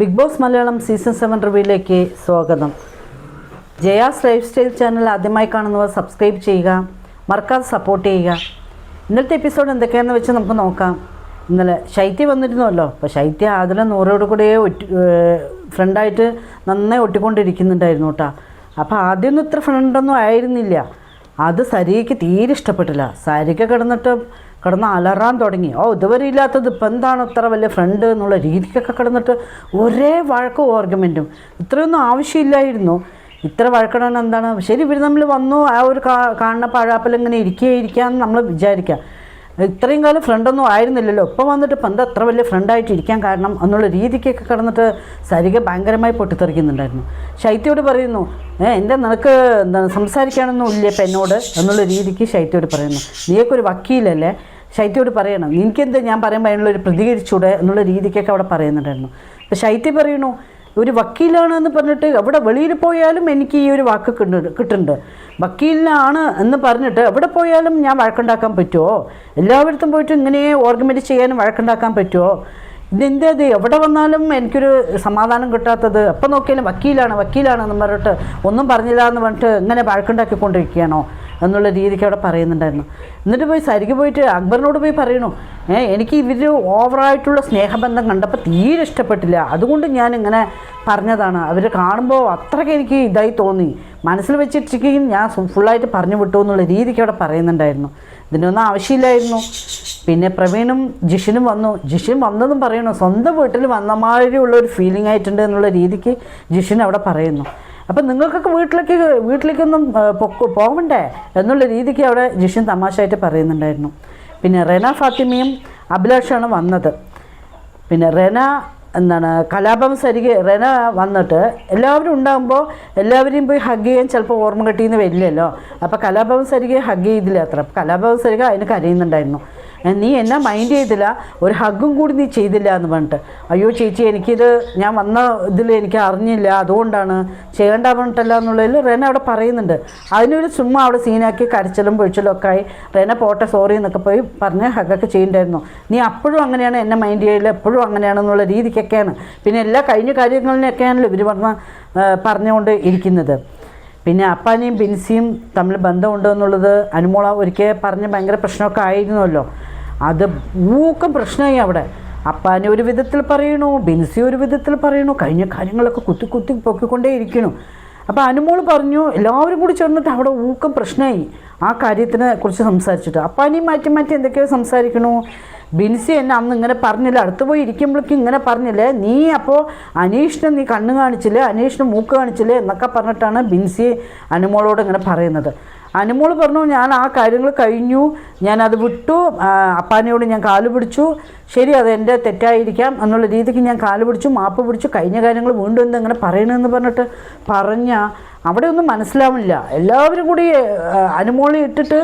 Big Boss Malayalam season seven റിവ്യൂയിലേക്ക് സ്വാഗതം. Jaya's life style channel ആദ്യമായി കാണുന്നവർ സബ്സ്ക്രൈബ് ചെയ്യുക മറക്കാതെ സപ്പോർട്ട് ചെയ്യുക. ഇന്നത്തെ എപ്പിസോഡ് എന്തൊക്കെയാണെന്ന് വെച്ച് നമുക്ക് നോക്കാം. ഇന്നലെ ശൈത്യ വന്നിരുന്നുവല്ലോ അപ്പോൾ ശൈത്യ ആദ്യം നൂറോട് കൂടെ ഒറ്റ ഫ്രണ്ടായിട്ട് നന്നായി ഒട്ടിക്കൊണ്ടിരിക്കുന്നുണ്ടായിരുന്നു കേട്ടോ. അപ്പോൾ ആദ്യമൊന്നും ഇത്ര ഫ്രണ്ടൊന്നും ആയിരുന്നില്ല. അത് സരിക്ക് തീരെ ഇഷ്ടപ്പെട്ടില്ല. സരിക്ക് കിടന്നിട്ട് കിടന്ന് അലറാൻ തുടങ്ങി. ഓ ഇതുവരെ ഇല്ലാത്തത് ഇപ്പം എന്താണ് ഇത്ര വലിയ ഫ്രണ്ട് എന്നുള്ള രീതിക്കൊക്കെ കിടന്നിട്ട് ഒരേ വഴക്കും ഓർഗ്യുമെന്റും ഇത്രയൊന്നും ആവശ്യമില്ലായിരുന്നു. ഇത്ര വഴക്കണം എന്താണ്? ശരി ഇവർ നമ്മൾ വന്നു ആ ഒരു കാണുന്ന പഴാപ്പൽ ഇങ്ങനെ ഇരിക്കുക ഇരിക്കാന്ന് നമ്മൾ വിചാരിക്കാം. ഇത്രയും കാലം ഫ്രണ്ടൊന്നും ആയിരുന്നില്ലല്ലോ. ഇപ്പം വന്നിട്ട് ഇപ്പം എന്താ അത്ര വലിയ ഫ്രണ്ടായിട്ട് ഇരിക്കാൻ കാരണം എന്നുള്ള രീതിക്കൊക്കെ കിടന്നിട്ട് സരിക ഭയങ്കരമായി പൊട്ടിത്തെറിക്കുന്നുണ്ടായിരുന്നു. ശൈത്യോട് പറയുന്നു ഏ എന്റെ നിനക്ക് എന്താണ് സംസാരിക്കാനൊന്നും ഇല്ല ഇപ്പം എന്നോട്? എന്നുള്ള രീതിക്ക് ശൈത്യോട് പറയുന്നു നീയൊക്കെ ഒരു വക്കീലല്ലേ? ശൈത്യോട് പറയണം. എനിക്കെന്ത്? ഞാൻ പറയുമ്പോൾ അതിനുള്ളൊരു പ്രതികരിച്ചൂടെ? എന്നുള്ള രീതിക്കൊക്കെ അവിടെ പറയുന്നുണ്ടായിരുന്നു. അപ്പോൾ ശൈത്യ പറയണു ഒരു വക്കീലാണെന്ന് പറഞ്ഞിട്ട് എവിടെ വെളിയിൽ പോയാലും എനിക്ക് ഈ ഒരു വാക്ക് കിട്ടുന്നുണ്ട്. വക്കീലിനാണ് എന്ന് പറഞ്ഞിട്ട് എവിടെ പോയാലും ഞാൻ വഴക്കുണ്ടാക്കാൻ പറ്റുമോ എല്ലായിടത്തും പോയിട്ട് ഇങ്ങനെ ഓർഗമെന്റ് ചെയ്യാനും വഴക്കുണ്ടാക്കാൻ പറ്റുമോ ഇതെന്താ? ഇത് എവിടെ വന്നാലും എനിക്കൊരു സമാധാനം കിട്ടാത്തത്. എപ്പോൾ നോക്കിയാലും വക്കീലാണ് വക്കീലാണെന്ന് പറഞ്ഞിട്ട് ഒന്നും പറഞ്ഞില്ല എന്ന് പറഞ്ഞിട്ട് ഇങ്ങനെ വഴക്കുണ്ടാക്കിക്കൊണ്ടിരിക്കുകയാണോ? എന്നുള്ള രീതിക്ക് അവിടെ പറയുന്നുണ്ടായിരുന്നു. എന്നിട്ട് പോയി സരിക്ക് പോയിട്ട് അക്ബറിനോട് പോയി പറയണു ഏഹ് എനിക്ക് ഇവർ ഓവറായിട്ടുള്ള സ്നേഹബന്ധം കണ്ടപ്പോൾ തീരെ ഇഷ്ടപ്പെട്ടില്ല. അതുകൊണ്ട് ഞാൻ ഇങ്ങനെ പറഞ്ഞതാണ്. അവർ കാണുമ്പോൾ അത്രയ്ക്ക് എനിക്ക് ഇതായി തോന്നി. മനസ്സിൽ വെച്ചിട്ടിരിക്കുകയും ഞാൻ ഫുള്ളായിട്ട് പറഞ്ഞു വിട്ടു എന്നുള്ള രീതിക്ക് അവിടെ പറയുന്നുണ്ടായിരുന്നു. ഇതിനൊന്നും ആവശ്യമില്ലായിരുന്നു. പിന്നെ പ്രവീണും ജിഷിനും വന്നു. ജിഷിൻ വന്നതും പറയണു സ്വന്തം വീട്ടിൽ വന്ന മാതിരിയുള്ള ഒരു ഫീലിംഗ് ആയിട്ടുണ്ട് എന്നുള്ള രീതിക്ക് ജിഷിൻ അവിടെ പറയുന്നു. അപ്പം നിങ്ങൾക്കൊക്കെ വീട്ടിലേക്ക് വീട്ടിലേക്കൊന്നും പോകണ്ടേ എന്നുള്ള രീതിക്ക് അവിടെ ജിഷൻ തമാശയായിട്ട് പറയുന്നുണ്ടായിരുന്നു. പിന്നെ റെന ഫാത്തിമയും അഭിലാഷാണ് വന്നത്. പിന്നെ റെന എന്താണ് കലാപം സരിക റെന വന്നിട്ട് എല്ലാവരും ഉണ്ടാകുമ്പോൾ എല്ലാവരെയും പോയി ഹഗ് ചെയ്യാൻ ചിലപ്പോൾ ഓർമ്മ കിട്ടിയെന്ന് വരില്ലല്ലോ. അപ്പോൾ കലാപം സരിക ഹഗ് ചെയ്തില്ല അത്ര. കലാപം സരിക അതിന് കരയുന്നുണ്ടായിരുന്നു. "ഏ, നീ എന്നെ മൈൻഡ് ചെയ്തില്ല? ഒരു ഹഗ്ഗും കൂടി നീ ചെയ്തില്ല എന്ന് പറഞ്ഞിട്ട്. അയ്യോ ചേച്ചി എനിക്കിത് ഞാൻ വന്ന ഇതിൽ എനിക്ക് അറിഞ്ഞില്ല. അതുകൊണ്ടാണ് ചെയ്യേണ്ട പറഞ്ഞിട്ടല്ല എന്നുള്ളതിൽ റെന അവിടെ പറയുന്നുണ്ട്. അതിനൊരു ചുമ്മാ അവിടെ സീനാക്കി കരച്ചിലും പൊഴിച്ചിലും ഒക്കെ ആയി. റെന പോട്ടെ സോറി എന്നൊക്കെ പോയി പറഞ്ഞ് ഹഗ്ഗൊക്കെ ചെയ്യണ്ടായിരുന്നു നീ അപ്പോഴും അങ്ങനെയാണ് എന്നെ മൈൻഡ് ചെയ്യില്ല എപ്പോഴും അങ്ങനെയാണെന്നുള്ള രീതിക്കൊക്കെയാണ്. പിന്നെ എല്ലാ കഴിഞ്ഞ കാര്യങ്ങളിലൊക്കെയാണല്ലോ ഇവർ പറഞ്ഞ പറഞ്ഞുകൊണ്ട് ഇരിക്കുന്നത്. പിന്നെ അപ്പാനെയും ബിൻസിയും തമ്മിൽ ബന്ധമുണ്ട് എന്നുള്ളത് അനുമോള ഒരിക്കൽ പറഞ്ഞ് ഭയങ്കര പ്രശ്നമൊക്കെ ആയിരുന്നല്ലോ. അത് മൂക്കം പ്രശ്നമായി അവിടെ. അപ്പാനെ ഒരു വിധത്തിൽ പറയണു ബിൻസി ഒരു വിധത്തിൽ പറയണു കഴിഞ്ഞ കാര്യങ്ങളൊക്കെ കുത്തി കുത്തി പൊക്കിക്കൊണ്ടേ ഇരിക്കണു അപ്പോൾ അനുമോൾ പറഞ്ഞു എല്ലാവരും കൂടി ചേർന്നിട്ട് അവിടെ ഊക്കം പ്രശ്നമായി ആ കാര്യത്തിനെ കുറിച്ച് സംസാരിച്ചിട്ട്. അപ്പാനെയും മാറ്റി മാറ്റി എന്തൊക്കെയോ സംസാരിക്കണു. ബിൻസി എന്നെ അന്ന് ഇങ്ങനെ പറഞ്ഞില്ല അടുത്ത് പോയി ഇരിക്കുമ്പോഴേക്കും ഇങ്ങനെ പറഞ്ഞില്ലേ നീ അപ്പോൾ അനീഷിനെ നീ കണ്ണ് കാണിച്ചില്ലേ അനീഷിന് മൂക്ക് കാണിച്ചില്ലേ എന്നൊക്കെ പറഞ്ഞിട്ടാണ് ബിൻസി അനുമോളോട് ഇങ്ങനെ പറയുന്നത്. അനുമോൾ പറഞ്ഞു ഞാൻ ആ കാര്യങ്ങൾ കഴിഞ്ഞു. ഞാനത് വിട്ടു. അപ്പാനയോട് ഞാൻ കാൽ പിടിച്ചു. ശരി അത് എന്റെ തെറ്റായിരിക്കാം എന്നുള്ള രീതിക്ക് ഞാൻ കാൽ പിടിച്ചു മാപ്പ് പിടിച്ചു. കഴിഞ്ഞ കാര്യങ്ങൾ വീണ്ടും എന്ത് ഇങ്ങനെ പറയണമെന്ന് പറഞ്ഞിട്ട് പറഞ്ഞ അവിടെ ഒന്നും മനസ്സിലാവില്ല എല്ലാവരും കൂടി അനുമോളി ഇട്ടിട്ട്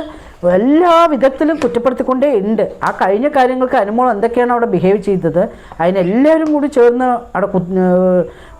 എല്ലാ വിധത്തിലും കുറ്റപ്പെടുത്തിക്കൊണ്ടേ ഉണ്ട് ആ കഴിഞ്ഞ കാര്യങ്ങൾക്ക് അനുമോൾ എന്തൊക്കെയാണ് അവിടെ ബിഹേവ് ചെയ്തത്? അതിനെല്ലാവരും കൂടി ചേർന്ന് അവിടെ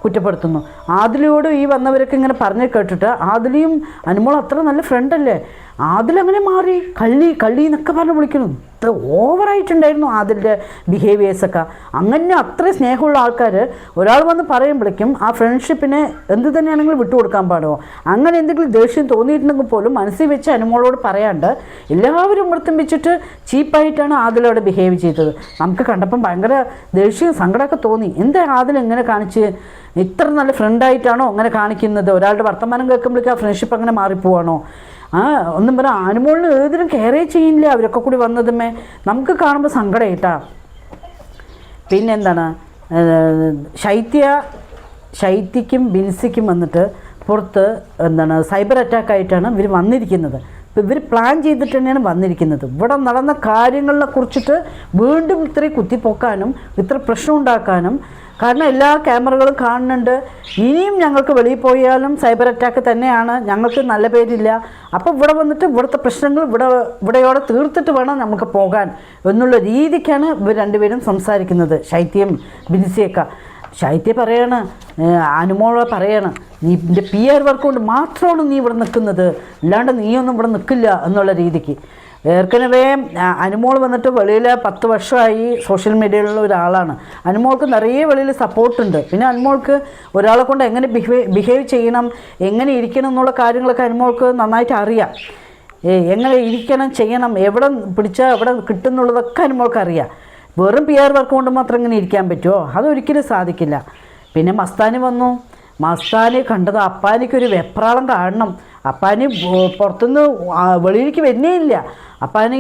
കുറ്റപ്പെടുത്തുന്നു. ആദിലയോട് ഈ വന്നവരൊക്കെ ഇങ്ങനെ പറഞ്ഞു കേട്ടിട്ട് ആദിലയും അനുമോൾ അത്ര നല്ല ഫ്രണ്ടല്ലേ ആദിലങ്ങനെ മാറി. കള്ളി കള്ളി എന്നൊക്കെ പറഞ്ഞ് വിളിക്കുന്നു. ഇത്ര ഓവറായിട്ടുണ്ടായിരുന്നു അതിന്റെ ബിഹേവിയേഴ്സൊക്കെ അങ്ങനെ അത്ര സ്നേഹമുള്ള ആൾക്കാർ ഒരാൾ വന്ന് പറയുമ്പോഴേക്കും ആ ഫ്രണ്ട്ഷിപ്പിനെ എന്ത് തന്നെയാണെങ്കിലും വിട്ടുകൊടുക്കാൻ പാടുമോ അങ്ങനെ എന്തെങ്കിലും ദേഷ്യം തോന്നിയിട്ടുണ്ടെങ്കിൽ പോലും മനസ്സിൽ വെച്ച് അനുമോളോട് പറയാണ്ട് എല്ലാവരും വൃത്തം വെച്ചിട്ട് ചീപ്പായിട്ടാണ് ആദിലവിടെ ബിഹേവ് ചെയ്തത്. നമുക്ക് കണ്ടപ്പം ഭയങ്കര ദേഷ്യം സങ്കടമൊക്കെ തോന്നി. എന്താ ആദിൽ എങ്ങനെ കാണിച്ച്? ഇത്ര നല്ല ഫ്രണ്ടായിട്ടാണോ അങ്ങനെ കാണിക്കുന്നത്? ഒരാളുടെ വർത്തമാനം കേൾക്കുമ്പോഴേക്കും ആ ഫ്രണ്ട്ഷിപ്പ് അങ്ങനെ മാറിപ്പോവാണോ? ആ ഒന്നും പറ ആനുമോളിന് ഏതിനും കയറേ ചെയ്യില്ല. അവരൊക്കെ കൂടി വന്നതുമേ. നമുക്ക് കാണുമ്പോൾ സങ്കടമായിട്ടാ പിന്നെന്താണ്? ശൈത്യ ശൈത്യക്കും ബിൻസിക്കും വന്നിട്ട് പുറത്ത് എന്താണ് സൈബർ അറ്റാക്ക് ആയിട്ടാണ് ഇവർ വന്നിരിക്കുന്നത്. ഇപ്പം ഇവർ പ്ലാൻ ചെയ്തിട്ട് തന്നെയാണ് വന്നിരിക്കുന്നത്. ഇവിടെ നടന്ന കാര്യങ്ങളെ കുറിച്ചിട്ട് വീണ്ടും ഇത്രയും കുത്തിപ്പൊക്കാനും ഇത്ര പ്രശ്നം ഉണ്ടാക്കാനും കാരണം എല്ലാ ക്യാമറകളും കാണുന്നുണ്ട്. ഇനിയും ഞങ്ങൾക്ക് വെളിയിൽ പോയാലും സൈബർ അറ്റാക്ക് തന്നെയാണ്. ഞങ്ങൾക്ക് നല്ല പേരില്ല. അപ്പോൾ ഇവിടെ വന്നിട്ട് ഇവിടുത്തെ പ്രശ്നങ്ങൾ ഇവിടെ ഇവിടെയോടെ തീർത്തിട്ട് വേണം നമുക്ക് പോകാൻ എന്നുള്ള രീതിക്കാണ് ഇവർ രണ്ടുപേരും സംസാരിക്കുന്നത്. ശൈത്യം ബിൻസിയൊക്കെ. ശൈത്യ പറയാണ് അനുമോളെ പറയാണ് നീ നിന്റെ പി ആർ വർക്ക് കൊണ്ട് മാത്രമാണ് നീ ഇവിടെ നിൽക്കുന്നത്. അല്ലാണ്ട് നീയൊന്നും ഇവിടെ നിൽക്കില്ല എന്നുള്ള രീതിക്ക്. ഏർക്കനവേ അനുമോൾ വന്നിട്ട് വെളിയിൽ പത്ത് വർഷമായി സോഷ്യൽ മീഡിയയിലുള്ള ഒരാളാണ്. അനുമോൾക്ക് നിറയെ വെളിയിൽ സപ്പോർട്ടുണ്ട്. പിന്നെ അനുമോൾക്ക് ഒരാളെ കൊണ്ട് എങ്ങനെ ബിഹേവ് ബിഹേവ് ചെയ്യണം എങ്ങനെ ഇരിക്കണം എന്നുള്ള കാര്യങ്ങളൊക്കെ അനുമോൾക്ക് നന്നായിട്ട് അറിയാം. എങ്ങനെ ഇരിക്കണം ചെയ്യണം എവിടെ പിടിച്ചാൽ എവിടെ കിട്ടുന്നുള്ളതൊക്കെ അനുമോൾക്കറിയാം വെറും പി ആർ വർക്ക് കൊണ്ട് മാത്രം ഇങ്ങനെ ഇരിക്കാൻ പറ്റുമോ? അതൊരിക്കലും സാധിക്കില്ല. പിന്നെ മസ്താനി വന്നു. മസ്താനി കണ്ടത് അപ്പാനിക്കൊരു വെപ്രാളം കാണണം. അപ്പാനി പുറത്തുനിന്ന് വെളിയിലേക്ക് വരുന്നേ ഇല്ല. അപ്പാന്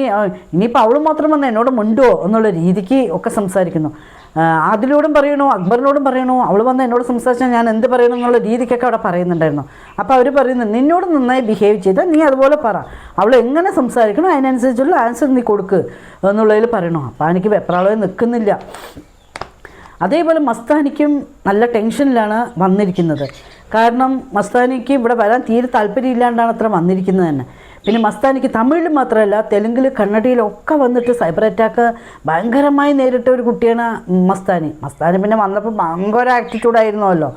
ഇനിയിപ്പോൾ അവൾ മാത്രം വന്ന് എന്നോട് മുണ്ടോ എന്നുള്ള രീതിക്ക് ഒക്കെ സംസാരിക്കുന്നു. ആ, പറയണോ പറയണു അക്ബറിനോടും പറയണോ അവൾ വന്ന് എന്നോട് സംസാരിച്ചാൽ ഞാൻ എന്ത് പറയണം എന്നുള്ള രീതിക്കൊക്കെ അവിടെ പറയുന്നുണ്ടായിരുന്നു. അപ്പോൾ അവർ പറയുന്നു നിന്നോട് നന്നായി ബിഹേവ് ചെയ്താൽ നീ അതുപോലെ പറ. അവൾ എങ്ങനെ സംസാരിക്കണോ അതിനനുസരിച്ചുള്ള ആൻസർ നീ കൊടുക്ക് എന്നുള്ളതിൽ പറയണോ. അപ്പോൾ എനിക്ക് വെപ്രാളം നിൽക്കുന്നില്ല. അതേപോലെ മസ്താനിക്കും നല്ല ടെൻഷനിലാണ് വന്നിരിക്കുന്നത്. കാരണം മസ്താനിക്ക് ഇവിടെ വരാൻ തീരെ താല്പര്യമില്ലാണ്ടാണ് അത്ര വന്നിരിക്കുന്നത് തന്നെ. പിന്നെ മസ്താനിക്ക് തമിഴിൽ മാത്രമല്ല തെലുങ്കിൽ കന്നഡയിലൊക്കെ വന്നിട്ട് സൈബർ അറ്റാക്ക് ഭയങ്കരമായി നേരിട്ട ഒരു കുട്ടിയാണ് മസ്താനി. മസ്താനി പിന്നെ വന്നപ്പോൾ ഭയങ്കര ആറ്റിറ്റ്യൂഡായിരുന്നല്ലോ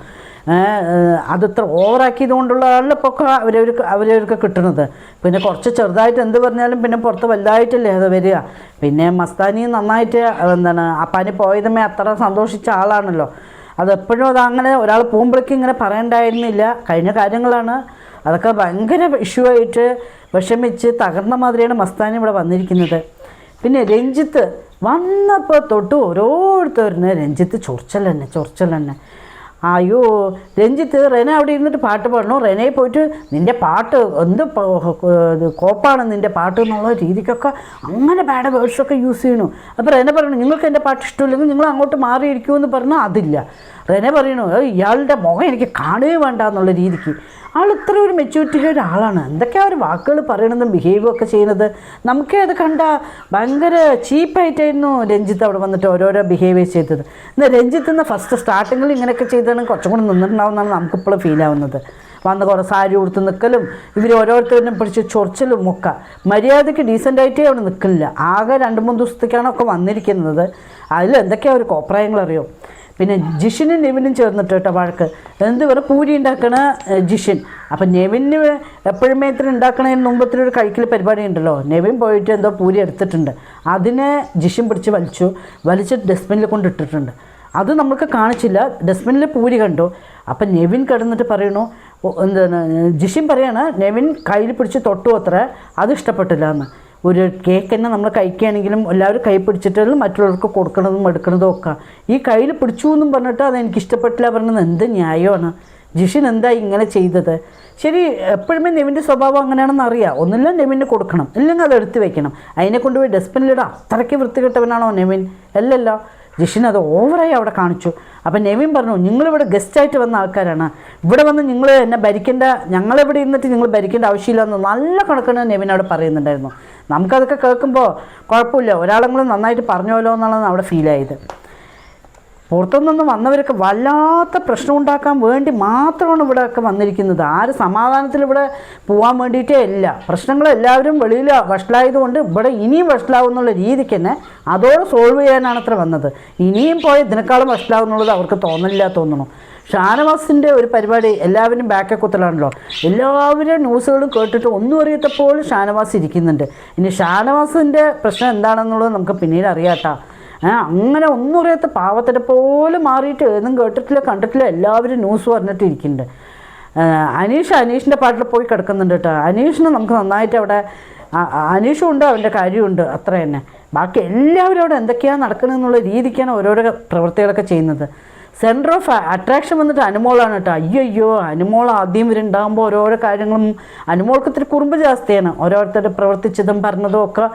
അതിത്ര ഓവറാക്കിയത് കൊണ്ടുള്ള ആളിലൊക്കെ അവരവർക്ക് അവരവർക്ക് കിട്ടുന്നത് പിന്നെ കുറച്ച് ചെറുതായിട്ട് എന്ത് പറഞ്ഞാലും പിന്നെ പുറത്ത് വലുതായിട്ടല്ലേ അത് വരിക. പിന്നെ മസ്താനി നന്നായിട്ട് എന്താണ് അപ്പാനി പോയതുമേ അത്ര സന്തോഷിച്ച ആളാണല്ലോ. അതെപ്പോഴും അത് അങ്ങനെ ഒരാൾ പോകുമ്പോഴേക്കും ഇങ്ങനെ പറയണ്ടായിരുന്നില്ല. കഴിഞ്ഞ കാര്യങ്ങളാണ്. അതൊക്കെ ഭയങ്കര ഇഷ്യൂ ആയിട്ട് വിഷമിച്ച് തകർന്ന മാതിരിയാണ് മസ്താനി ഇവിടെ വന്നിരിക്കുന്നത്. പിന്നെ രഞ്ജിത്ത് വന്നപ്പോൾ തൊട്ട് ഓരോരുത്തരുന്ന് രഞ്ജിത്ത് ചൊറിച്ചൽ തന്നെ ചൊറിച്ചൽ തന്നെ അയ്യോ രഞ്ജിത്ത് റെന അവിടെ ഇരുന്നിട്ട് പാട്ട് പാടണു? റെനയെ പോയിട്ട് നിന്റെ പാട്ട് എന്ത് കോപ്പാണ് നിന്റെ പാട്ട് എന്നുള്ള രീതിക്കൊക്കെ അങ്ങനെ ബാഡ് വേർഡ്സൊക്കെ യൂസ് ചെയ്യണു അപ്പോൾ റെന പറയണു നിങ്ങൾക്ക് എന്റെ പാട്ട് ഇഷ്ടമില്ലെങ്കിൽ നിങ്ങൾ അങ്ങോട്ട് മാറിയിരിക്കുമെന്ന് പറഞ്ഞാൽ അതില്ല. റെന പറയണു "ഏയ്, ഇയാളുടെ മുഖം എനിക്ക് കാണുകയും വേണ്ട എന്നുള്ള രീതിക്ക്. ആൾ ഇത്ര ഒരു മെച്യൂരിറ്റിയുള്ള ഒരാളാണ്. എന്തൊക്കെയാ ഒരു വാക്കുകൾ പറയണതും ബിഹേവ് ഒക്കെ ചെയ്യുന്നത്? നമുക്കേ അത് കണ്ട ഭയങ്കര ചീപ്പായിട്ടായിരുന്നു രഞ്ജിത്ത് അവിടെ വന്നിട്ട് ഓരോരോ ബിഹേവിയേഴ്സ് ചെയ്തത്. എന്നാൽ രഞ്ജിത്ത് എന്ന ഫസ്റ്റ് സ്റ്റാർട്ടിങ്ങിൽ ഇങ്ങനെയൊക്കെ ചെയ്താണ് കുറച്ചും കൂടി നിന്നിട്ടുണ്ടാവുമെന്നാണ് നമുക്കിപ്പോഴും ഫീൽ ആവുന്നത്. വന്ന് കുറേ സാരി ഉടുത്ത് നിൽക്കലും ഇവർ ഓരോരുത്തരും പിടിച്ച് ചൊറിച്ചലും ഒക്കെ. മര്യാദയ്ക്ക് ഡീസന്റായിട്ടേ അവിടെ നിൽക്കില്ല ആകെ രണ്ട് മൂന്ന് ദിവസത്തേക്കാണ് ഒക്കെ വന്നിരിക്കുന്നത്. അതിൽ എന്തൊക്കെയാണ് ഒരു കോപ്രായങ്ങൾ അറിയോ? പിന്നെ ജിഷിനും നെവിനും ചേർന്നിട്ട് കേട്ടോ വഴക്ക്. എന്ത് വേറെ പൂരി ഉണ്ടാക്കണ ജിഷൻ. അപ്പം നെവിന് എപ്പോഴും ഇത്ര ഉണ്ടാക്കണതിന് മുമ്പത്തിന് ഒരു കഴിക്കൽ പരിപാടി ഉണ്ടല്ലോ. നെവിൻ പോയിട്ട് എന്തോ പൂരി എടുത്തിട്ടുണ്ട്. അതിനെ ജിഷിൻ പിടിച്ച് വലിച്ചു. വലിച്ചിട്ട് ഡസ്റ്റ്ബിനിൽ കൊണ്ടിട്ടിട്ടുണ്ട് അത് നമുക്ക് കാണിച്ചില്ല. ഡസ്റ്റ്ബിനിൽ പൂരി കണ്ടു. അപ്പം നെവിൻ കിടന്നിട്ട് പറയണു "ഓ, എന്താണ്? ജിഷിൻ പറയാണ് നെവിൻ കയ്യിൽ പിടിച്ച് തൊട്ടു അത്ര. അത് ഇഷ്ടപ്പെട്ടില്ല എന്ന്. ഒരു കേക്ക് തന്നെ നമ്മൾ കഴിക്കുകയാണെങ്കിലും എല്ലാവരും കൈ പിടിച്ചിട്ട് മറ്റുള്ളവർക്ക് കൊടുക്കണതും എടുക്കണതും ഒക്കെ ഈ കയ്യിൽ പിടിച്ചു എന്നും പറഞ്ഞിട്ട് അത് എനിക്ക് ഇഷ്ടപ്പെട്ടില്ല പറഞ്ഞത് എന്ത് ന്യായമാണ്? ജിഷിൻ എന്താ ഇങ്ങനെ ചെയ്തത്? ശരി എപ്പോഴുമേ നെവിന്റെ സ്വഭാവം അങ്ങനെയാണെന്ന് അറിയാം. ഒന്നില്ല നെവിന് കൊടുക്കണം. ഇല്ലെങ്കിൽ അത് എടുത്തു വെക്കണം. അതിനെ കൊണ്ടുപോയി ഡസ്റ്റ്ബിനിലിടാം അത്രയ്ക്ക് വൃത്തികെട്ടവനാണോ നെവിൻ? അല്ലല്ല. ജിഷിൻ അത് ഓവറായി അവിടെ കാണിച്ചു. അപ്പം നെവിൻ പറഞ്ഞു നിങ്ങളിവിടെ ഗസ്റ്റായിട്ട് വന്ന ആൾക്കാരാണ്. ഇവിടെ വന്ന് നിങ്ങൾ എന്നെ ഭരിക്കേണ്ട ഞങ്ങളിവിടെ ഇരുന്നിട്ട് നിങ്ങൾ ഭരിക്കേണ്ട ആവശ്യമില്ലെന്ന് നല്ല കണക്കിന് നെവിൻ അവിടെ പറയുന്നുണ്ടായിരുന്നു. നമുക്കതൊക്കെ കേൾക്കുമ്പോൾ കുഴപ്പമില്ല. ഒരാളെങ്കിലും നന്നായിട്ട് പറഞ്ഞോലോ എന്നുള്ളതാണ് അവിടെ ഫീലായത് പുറത്തുനിന്ന് വന്നവരൊക്കെ വല്ലാത്ത പ്രശ്നം ഉണ്ടാക്കാൻ വേണ്ടി മാത്രമാണ് ഇവിടെയൊക്കെ വന്നിരിക്കുന്നത്. ആര് സമാധാനത്തിൽ ഇവിടെ പോകാൻ വേണ്ടിയിട്ടേ ഇല്ല. പ്രശ്നങ്ങൾ എല്ലാവരും വെളിയിൽ വഷളായതുകൊണ്ട് ഇവിടെ ഇനിയും വഷളാവും എന്നുള്ള രീതിക്ക് തന്നെ അതോടെ സോൾവ് ചെയ്യാനാണ് അത്ര വന്നത്. ഇനിയും പോയി ഇതിനേക്കാളും വഷളാവും എന്നുള്ളത് അവർക്ക് തോന്നില്ല തോന്നുന്നു ഷാനവാസിന്റെ ഒരു പരിപാടി എല്ലാവരും ബാക്കെ കുത്തലാണല്ലോ. എല്ലാവരും ന്യൂസുകളും കേട്ടിട്ട് ഒന്നും അറിയാത്തപ്പോൾ ഷാനവാസ് ഇരിക്കുന്നുണ്ട്. ഇനി ഷാനവാസിന്റെ പ്രശ്നം എന്താണെന്നുള്ളത് നമുക്ക് പിന്നീട് അറിയാട്ടാ. അങ്ങനെ ഒന്നും അറിയാത്ത പാവത്തിനെ പോലെ മാറിയിട്ട് ഏതും കേട്ടിട്ടില്ല കണ്ടിട്ടില്ല എല്ലാവരും ന്യൂസ് പറഞ്ഞിട്ട് ഇരിക്കുന്നുണ്ട്. അനീഷ് അനീഷിന്റെ പാട്ടിൽ പോയി കിടക്കുന്നുണ്ട് കേട്ടോ. അനീഷിന് നമുക്ക് നന്നായിട്ട് അവിടെ അനീഷും ഉണ്ട് അവന്റെ കാര്യമുണ്ട് അത്ര തന്നെ ബാക്കി എല്ലാവരും അവിടെ എന്തൊക്കെയാണ് നടക്കുന്നത് എന്നുള്ള രീതിക്കാണ് ഓരോരോ പ്രവൃത്തികളൊക്കെ ചെയ്യുന്നത്. സെന്റർ ഓഫ് അട്രാക്ഷൻ വന്നിട്ട് അനുമോളാണ് കേട്ടോ. അയ്യോ അനുമോൾ ആദ്യം ഇവരുണ്ടാകുമ്പോൾ ഓരോരോ കാര്യങ്ങളും അനുമോൾക്ക് ഇത്തിരി കുറുമ്പ് ജാസ്തിയാണ്. ഓരോരുത്തരുടെ പ്രവർത്തിച്ചതും പറഞ്ഞതും ഒക്കെ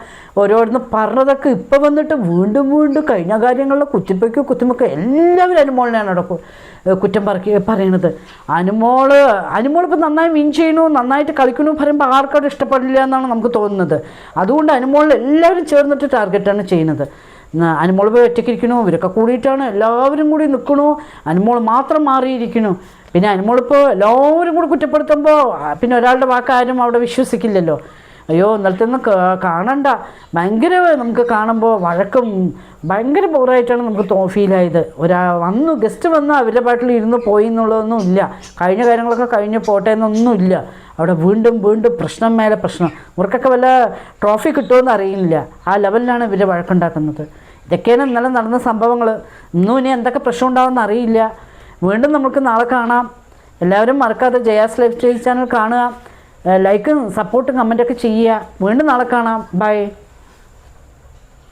ഓരോരുന്ന് പറഞ്ഞതൊക്കെ ഇപ്പം വന്നിട്ട് വീണ്ടും വീണ്ടും കഴിഞ്ഞ കാര്യങ്ങളിൽ കുത്തിപ്പൊയ്ക്കും കുത്തിമൊക്കെ എല്ലാവരും അനുമോളിനെയാണ് അവിടെ കുറ്റം പറക്കി പറയണത്. അനുമോൾ അനുമോളിപ്പോൾ നന്നായി വിൻ ചെയ്യണു നന്നായിട്ട് കളിക്കണു പറയുമ്പോൾ ആർക്കവിടെ ഇഷ്ടപ്പെടില്ല എന്നാണ് നമുക്ക് തോന്നുന്നത്. അതുകൊണ്ട് അനുമോളിൽ എല്ലാവരും ചേർന്നിട്ട് ടാർഗറ്റാണ് ചെയ്യുന്നത്. അനുമോൾ പോയി ഒറ്റയ്ക്കിരിക്കണു ഇവരൊക്കെ കൂടിയിട്ടാണ് എല്ലാവരും കൂടി നിൽക്കണു അനുമോൾ മാത്രം മാറിയിരിക്കണു. പിന്നെ അനുമോളിപ്പോൾ എല്ലാവരും കൂടി കുറ്റപ്പെടുത്തുമ്പോൾ പിന്നെ ഒരാളുടെ വാക്കാരും അവിടെ വിശ്വസിക്കില്ലല്ലോ. അയ്യോ ഇന്നലത്തെ ഒന്നും കാണണ്ട. ഭയങ്കര നമുക്ക് കാണുമ്പോൾ വഴക്കും ഭയങ്കര ബോറായിട്ടാണ് നമുക്ക് തോ ഫീലായത് ഒരാ വന്നു ഗസ്റ്റ് വന്ന് അവരുടെ പാട്ടിൽ ഇരുന്ന് പോയി എന്നുള്ളതൊന്നും ഇല്ല. കഴിഞ്ഞ കാര്യങ്ങളൊക്കെ കഴിഞ്ഞ് പോട്ടെ എന്നൊന്നും ഇല്ല. അവിടെ വീണ്ടും വീണ്ടും പ്രശ്നം മേലെ പ്രശ്നം. ഇവർക്കൊക്കെ വല്ല ട്രോഫി കിട്ടുമെന്ന് അറിയില്ല. ആ ലെവലിലാണ് ഇവർ വഴക്കുണ്ടാക്കുന്നത്. ഇതൊക്കെയാണ് ഇന്നലെ നടന്ന സംഭവങ്ങൾ ഇന്നും ഇനി എന്തൊക്കെ പ്രശ്നം ഉണ്ടാവുമെന്ന് അറിയില്ല. വീണ്ടും നമുക്ക് നാളെ കാണാം. എല്ലാവരും മറക്കാതെ ജയാസ് ലൈഫ് സ്റ്റൈൽ ചാനൽ കാണുക. ലൈക്കും സപ്പോർട്ടും കമന്റൊക്കെ ചെയ്യുക. വീണ്ടും നാളെ കാണാം. ബൈ.